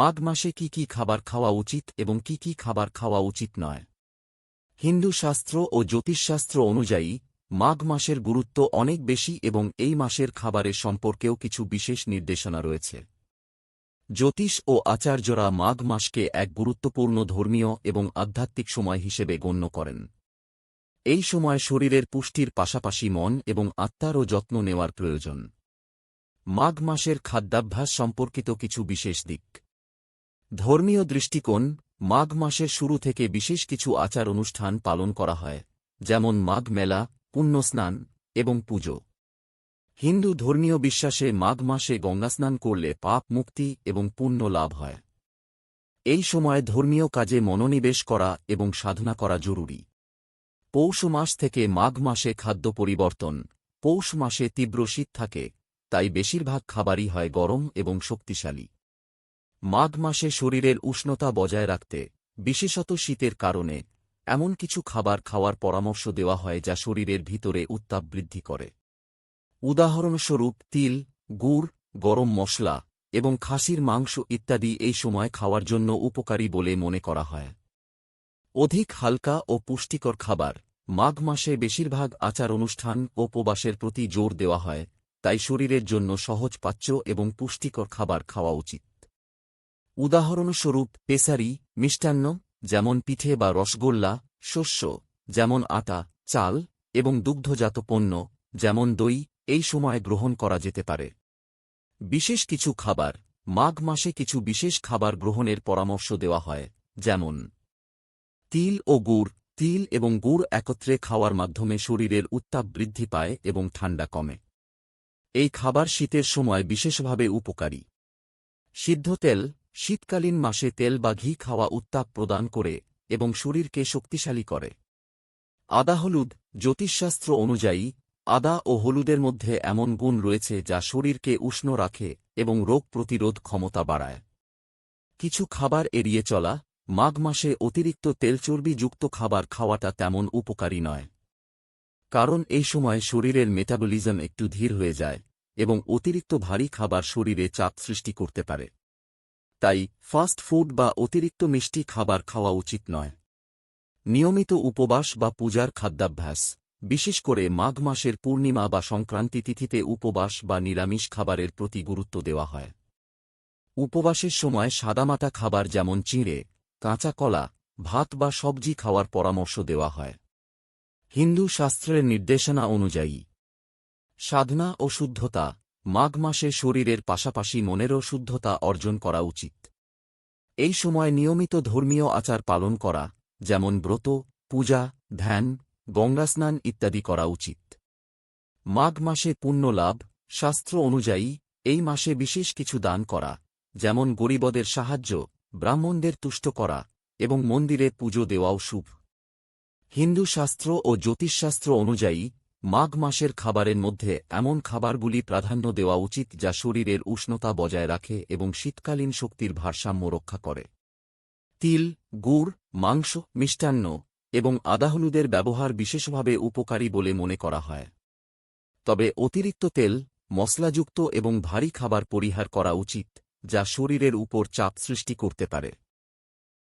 মাঘ মাসে কি কি খাবার খাওয়া উচিত এবং কি কি খাবার খাওয়া উচিত নয়? হিন্দু শাস্ত্র ও জ্যোতিষশাস্ত্র অনুযায়ী, মাঘ মাসের গুরুত্ব অনেক বেশি এবং এই মাসের খাবারের সম্পর্কেও কিছু বিশেষ নির্দেশনা রয়েছে। জ্যোতিষ ও আচার্যরা মাঘ মাসকে এক গুরুত্বপূর্ণ ধর্মীয় এবং আধ্যাত্মিক সময় হিসেবে গণ্য করেন। এই সময় শরীরের পুষ্টির পাশাপাশি মন এবং আত্মারও যত্ন নেওয়ার প্রয়োজন। মাঘ মাসের খাদ্যাভ্যাস সম্পর্কিত কিছু বিশেষ দিক। ধর্মীয় দৃষ্টিকোণ, মাঘ মাসের শুরু থেকে বিশেষ কিছু আচার অনুষ্ঠান পালন করা হয়, যেমন মাঘ মেলা পুণ্যস্নান এবং পুজো। হিন্দু ধর্মীয় বিশ্বাসে মাঘ মাসে গঙ্গাস্নান করলে পাপ মুক্তি এবং পুণ্য লাভ হয়। এই সময় ধর্মীয় কাজে মনোনিবেশ করা এবং সাধনা করা জরুরি। পৌষ মাস থেকে মাঘ মাসে খাদ্য পরিবর্তন, পৌষ মাসে তীব্র শীত থাকে, তাই বেশিরভাগ খাবারই হয় গরম এবং শক্তিশালী। মাঘ মাসে শরীরের উষ্ণতা বজায় রাখতে, বিশেষত শীতের কারণে, এমন কিছু খাবার খাওয়ার পরামর্শ দেওয়া হয় যা শরীরের ভিতরে উত্তাপ বৃদ্ধি করে। উদাহরণস্বরূপ, তিল, গুড়, গরম মশলা এবং খাসির মাংস ইত্যাদি এই সময় খাওয়ার জন্য উপকারী বলে মনে করা হয়। অধিক হালকা ও পুষ্টিকর খাবার, মাঘ মাসে বেশিরভাগ আচার অনুষ্ঠান ও উপবাসের প্রতি জোর দেওয়া হয়, তাই শরীরের জন্য সহজ পাচ্য এবং পুষ্টিকর খাবার খাওয়া উচিত। উদাহরণস্বরূপ, পেসারি, মিষ্টান্ন, যেমন পিঠে বা রসগোল্লা, শস্য, যেমন আটা, চাল, এবং দুগ্ধজাত পণ্য, যেমন দই, এই সময় গ্রহণ করা যেতে পারে। বিশেষ কিছু খাবার, মাঘ মাসে কিছু বিশেষ খাবার গ্রহণের পরামর্শ দেওয়া হয়, যেমন তিল ও গুড়, তিল এবং গুড় একত্রে খাওয়ার মাধ্যমে শরীরের উত্তাপ বৃদ্ধি পায় এবং ঠান্ডা কমে। এই খাবার শীতের সময় বিশেষভাবে উপকারী। সিদ্ধ তেল শীতকালীন মাসে তেল বা ঘি খাওয়া উত্তাপ প্রদান করে এবং শরীরকে শক্তিশালী করে। আদা, হলুদ, জ্যোতিষশাস্ত্র অনুযায়ী, আদা ও হলুদের মধ্যে এমন গুণ রয়েছে যা শরীরকে উষ্ণ রাখে এবং রোগ প্রতিরোধ ক্ষমতা বাড়ায়। কিছু খাবার এড়িয়ে চলা, মাঘ মাসে অতিরিক্ত তেলচর্বিযুক্ত খাবার খাওয়াটা তেমন উপকারী নয়। কারণ এই সময় শরীরের মেটাবলিজম একটু ধীর হয়ে যায় এবং অতিরিক্ত ভারী খাবার শরীরে চাপ সৃষ্টি করতে পারে। তাই ফাস্ট ফুড বা অতিরিক্ত মিষ্টি খাবার খাওয়া উচিত নয়। নিয়মিত উপবাস বা পূজার খাদ্যাভ্যাস, বিশেষ করে মাঘ মাসের পূর্ণিমা বা সংক্রান্তি তিথিতে উপবাস বা নিরামিষ খাবারের প্রতি গুরুত্ব দেওয়া হয়। উপবাসের সময় সাদামাটা খাবার যেমন চিঁড়ে, কাঁচা কলা, ভাত বা সবজি খাওয়ার পরামর্শ দেওয়া হয়। হিন্দু শাস্ত্রের নির্দেশনা অনুযায়ী, সাধনা ও শুদ্ধতা মাঘ মাসে শরীরের পাশাপাশি মনেরও শুদ্ধতা অর্জন করা উচিত। এই সময় নিয়মিত ধর্মীয় আচার পালন করা, যেমন ব্রত, পূজা, ধ্যান গঙ্গাস্নান ইত্যাদি করা উচিত। মাঘ মাসে পুণ্য লাভ, শাস্ত্র অনুযায়ী এই মাসে বিশেষ কিছু দান করা, যেমন গরিবদের সাহায্য, ব্রাহ্মণদের তুষ্ট করা এবং মন্দিরে পুজো দেওয়াও শুভ। হিন্দু শাস্ত্র ও জ্যোতিষশাস্ত্র অনুযায়ী মাঘ মাসের খাবারের মধ্যে এমন খাবারগুলি প্রাধান্য দেওয়া উচিত যা শরীরের উষ্ণতা বজায় রাখে এবং শীতকালীন শক্তির ভারসাম্য রক্ষা করে। তিল, গুড়, মাংস, মিষ্টান্ন এবং আদাহলুদের ব্যবহার বিশেষভাবে উপকারী বলে মনে করা হয়। তবে অতিরিক্ত তেল, মশলাযুক্ত এবং ভারী খাবার পরিহার করা উচিত যা শরীরের উপর চাপ সৃষ্টি করতে পারে।